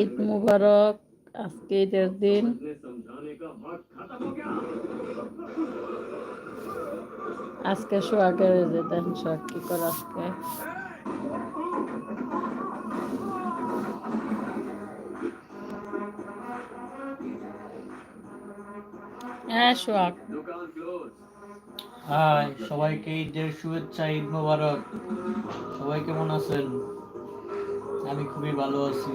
ঈদ মুবারক, আজকে ঈদের দিন। আজকে সোহাগের এই যে দেন সোহাগ কি করে আজকে? হ্যাঁ সোহাগ। হাই, সবাইকে ঈদের শুভেচ্ছা, ঈদ মোবারক। সবাই কেমন আছেন? আমি খুবই ভালো আছি।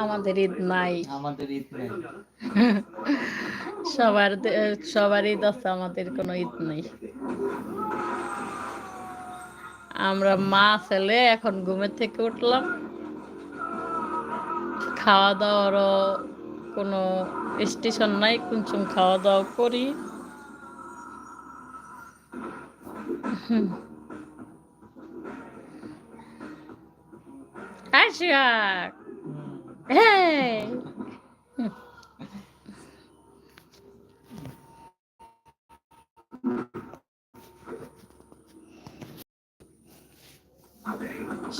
আমাদের ঈদ নাই। আমাদের ঈদ নেই। সবার সবার ঈদ আছে আমাদের কোনো ঈদ নেই। আমরা মা ছেলে এখন ঘুমের থেকে উঠলাম। খাওয়া দাওয়ারও কোনো স্টেশন নাই কুনচুম খাওয়া দাওয়া করি হুম। হ্যাঁ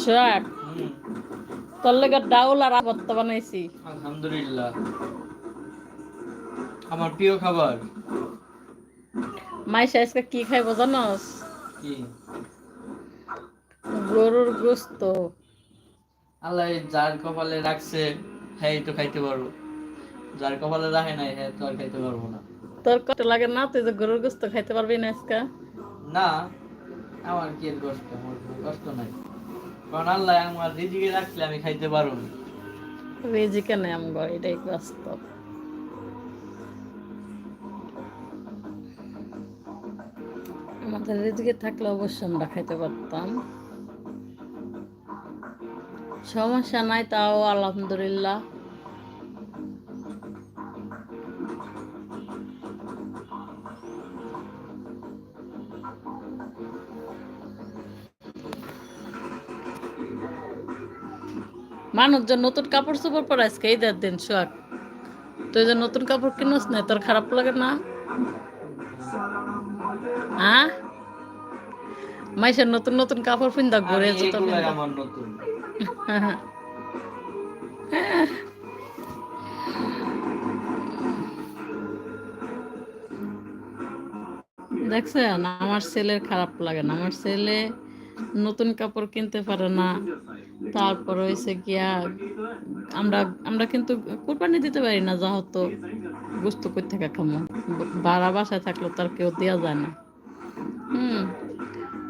সোহাগ তোর লেগে ডাউল আর ভর্তা বানাইছি। আলহামদুলিল্লাহ। আমার প্রিয় খাবার। মাইশা আজকে কি খাইবো জানোস? কি? গরুর গোস্ত। আল্লাহ যার কপালে রাখছে হ্যাঁ তো খাইতে পারব। যার কপালে রাখে নাই হ্যাঁ তো আর খাইতে পারব না। তোর কত লাগে না? তুই যে গরুর গোস্ত খাইতে পারবি না আজকে? না আমার কি কষ্ট? আমার কষ্ট নাই। কারণ আল্লাহ আমার রিজিকে রাখলে আমি খাইতে পারব না। রেজি কেন আমগো এটাই বাস্তব। আমাদের রেজিকে থাকলে অবশ্যই আমরা খাইতে পারতাম। সমস্যা নাই তাও আলহামদুলিল্লাহ। মানুষজন নতুন কাপড় চোপড় পরে আজকে ঈদের দিন সোহাগ তুই যে নতুন কাপড় কিনস না তোর খারাপ লাগে না? হ্যাঁ? মাইসের নতুন নতুন কাপড় পিন্দা ঘুরে জুতো পিন্দা দেখছেন, আমার ছেলের খারাপ লাগে না। আমার ছেলে নতুন কাপড় কিনতে পারে না। তারপর হয়েছে গিয়া, আমরা আমরা কিন্তু কোরবানি দিতে পারি না যা হতো গুস্ত করে থেকে খামো। ভাড়া বাসায় থাকলে তার কেউ দেওয়া যায় না। হুম,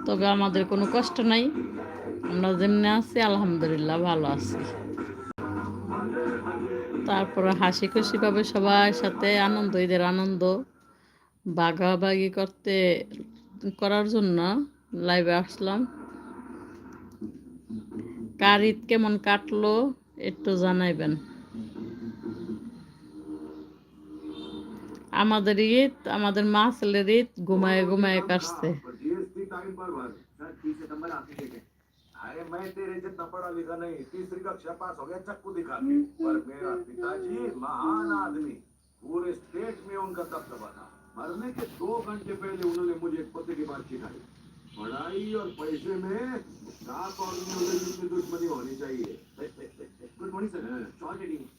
তবে আমাদের কোনো কষ্ট নাই। আমরা যেমনি আছি, আলহামদুলিল্লাহ ভালো আছি। তারপরে হাসি খুশি ভাবে সবার সাথে আনন্দ, ঈদের আনন্দ। বাগাবাগি করতে, করার জন্য লাইভে আসলাম। কার ঈদ কেমন কাটলো, একটু জানাইবেন। আমাদের ঈদ, আমাদের মা ছেলের ঈদ, ঘুমায় ঘুমায় কাটছে। अरे मैं तेरे जितना पढ़ा लिखा नहीं तीसरी कक्षा पास हो गया चक्कू दिखा के। पर मेरा पिताजी महान आदमी पूरे स्टेट में उनका दबदबा था। मरने के दो घंटे पहले उन्होंने मुझे एक पत्र की बात सिखाई पढ़ाई और पैसे में साफ़ और दुश्मनी होनी चाहिए। Good morning sir. Short sir